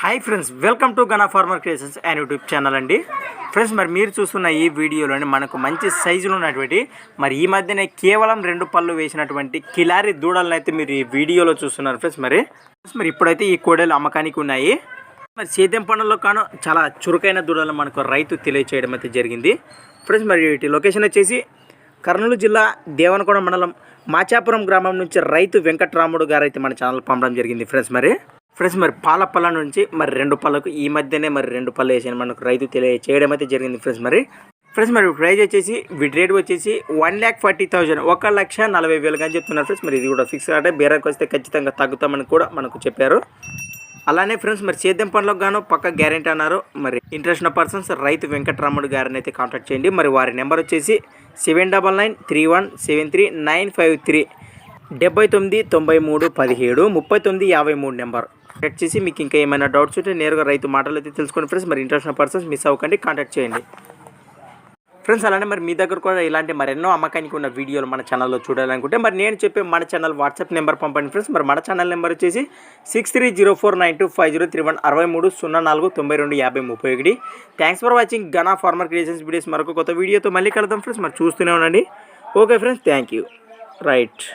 Hi friends welcome to Gana farmer creations and YouTube channel అండి. Friends మరి మీరు చూస్తున్న ఈ వీడియోలోని మనకు మంచి సైజులో ఉన్నటువంటి మరి ఈ మధ్యనే కేవలం రెండు పళ్ళు వేసినటువంటి కిలారి దూడలను అయితే మీరు ఈ వీడియోలో చూస్తున్నారు ఫ్రెండ్స్ మరి. ఫ్రెండ్స్ మరి ఇప్పుడైతే ఈ కోడలు అమ్మకానికి ఉన్నాయి. మరి సేద్యం పనుల్లో కాను చాలా చురుకైన దూడలను మనకు రైతు తెలియచేయడం అయితే జరిగింది. ఫ్రెండ్స్ మరి వీటి లొకేషన్ వచ్చేసి కర్నూలు జిల్లా దేవనకొండ మండలం మాచాపురం గ్రామం నుంచి రైతు వెంకట్రాముడు గారు అయితే మన ఛానల్ పంపడం జరిగింది ఫ్రెండ్స్ మరి. ఫ్రెండ్స్ మరి పాల పళ్ళ నుంచి మరి రెండు పళ్ళకు ఈ మధ్యనే మరి రెండు పళ్ళు వేసాను. మనకు రైతు తెలియచేయడం అయితే జరిగింది ఫ్రెండ్స్ మరి. ఫ్రెండ్స్ మరి ప్రైజ్ వచ్చేసి వీటి రేట్ వచ్చేసి వన్ ల్యాక్ ఫార్టీ థౌజండ్ ఒక లక్ష నలభై వేలుగా అని చెప్తున్నారు ఫ్రెండ్స్. మరి ఇది కూడా ఫిక్స్ అంటే బేరకు వస్తే ఖచ్చితంగా తగ్గుతామని కూడా మనకు చెప్పారు. అలానే ఫ్రెండ్స్ మరి సేద్యం పనులకు గాను పక్క గ్యారెంటీ అన్నారు. మరి ఇంట్రెస్ట్ ఉన్న పర్సన్స్ రైతు వెంకటరాముడు గారిని అయితే కాంటాక్ట్ చేయండి. మరి వారి నెంబర్ వచ్చేసి seven double nine three one seven three nine five three డెబ్బై తొమ్మిది తొంభై మూడు పదిహేడు ముప్పై తొమ్మిది యాభై మూడు నెంబర్. కాంటాక్ట్ చేసి మీకు ఇంకా ఏమైనా డౌట్స్ ఉంటే నేరుగా రైతు మాటలు అయితే తెలుసుకోండి ఫ్రెండ్స్ మరి ఇంటర్నేషనల్ పర్సన్స్ మిస్ అవ్వకండి కాంటాక్ట్ చేయండి ఫ్రెండ్స్ అలానే మరి మీ దగ్గర కూడా ఇలాంటి మరెన్నో అమ్మకానికి ఉన్న వీడియోలు మన ఛానల్లో చూడాలనుకుంటే మరి నేను చెప్పే మన ఛానల్ వాట్సాప్ నెంబర్ పంపండి ఫ్రెండ్స్ మరి మన ఛానల్ నెంబర్ వచ్చేసి six three zero four nine two five zero three one అరవై మూడు సున్నా నాలుగు తొంభై రెండు యాభై ముప్పై ఒకటి thanks for watching Gana farmer creations videos మరొక కొత్త వీడియోతో మళ్ళీ కలుద్దాం ఫ్రెండ్స్ మరి చూస్తూనే ఉండండి okay friends thank you right